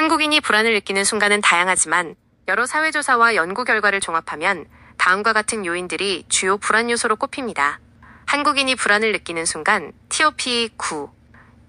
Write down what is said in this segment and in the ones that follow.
한국인이 불안을 느끼는 순간은 다양하지만 여러 사회조사와 연구 결과를 종합하면 다음과 같은 요인들이 주요 불안 요소로 꼽힙니다. 한국인이 불안을 느끼는 순간 TOP 9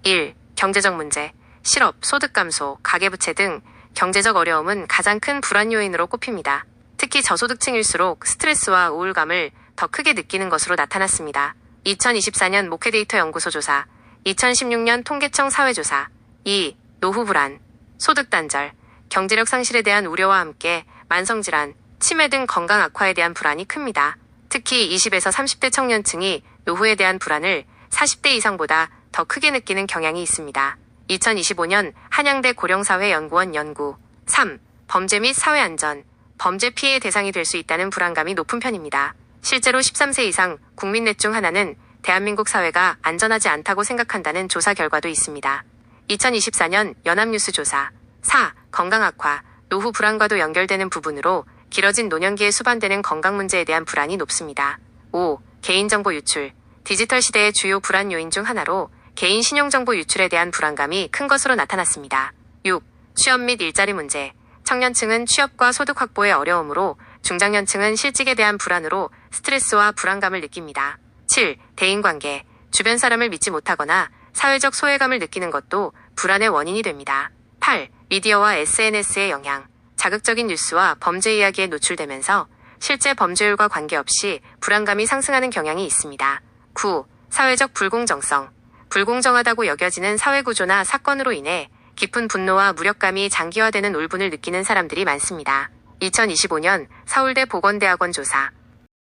1. 경제적 문제, 실업, 소득 감소, 가계부채 등 경제적 어려움은 가장 큰 불안 요인으로 꼽힙니다. 특히 저소득층일수록 스트레스와 우울감을 더 크게 느끼는 것으로 나타났습니다. 2024년 목회데이터 연구소 조사, 2016년 통계청 사회조사 2. 노후 불안, 소득 단절, 경제력 상실에 대한 우려와 함께 만성질환, 치매 등 건강 악화에 대한 불안이 큽니다. 특히 20에서 30대 청년층이 노후에 대한 불안을 40대 이상보다 더 크게 느끼는 경향이 있습니다. 2025년 한양대 고령사회연구원 연구 3. 범죄 및 사회안전, 범죄 피해 대상이 될 수 있다는 불안감이 높은 편입니다. 실제로 13세 이상 국민 넷 중 하나는 대한민국 사회가 안전하지 않다고 생각한다는 조사 결과도 있습니다. 2024년 연합뉴스 조사 4. 건강 악화, 노후 불안과도 연결되는 부분으로 길어진 노년기에 수반되는 건강 문제에 대한 불안이 높습니다. 5. 개인정보 유출, 디지털 시대의 주요 불안 요인 중 하나로 개인 신용정보 유출에 대한 불안감이 큰 것으로 나타났습니다. 6. 취업 및 일자리 문제, 청년층은 취업과 소득 확보에 어려움으로 중장년층은 실직에 대한 불안으로 스트레스와 불안감을 느낍니다. 7. 대인관계, 주변 사람을 믿지 못하거나 사회적 소외감을 느끼는 것도 불안의 원인이 됩니다. 8. 미디어와 SNS의 영향, 자극적인 뉴스와 범죄 이야기에 노출되면서 실제 범죄율과 관계없이 불안감이 상승하는 경향이 있습니다. 9. 사회적 불공정성, 불공정하다고 여겨지는 사회구조나 사건으로 인해 깊은 분노와 무력감이 장기화되는 울분을 느끼는 사람들이 많습니다. 2025년 서울대 보건대학원 조사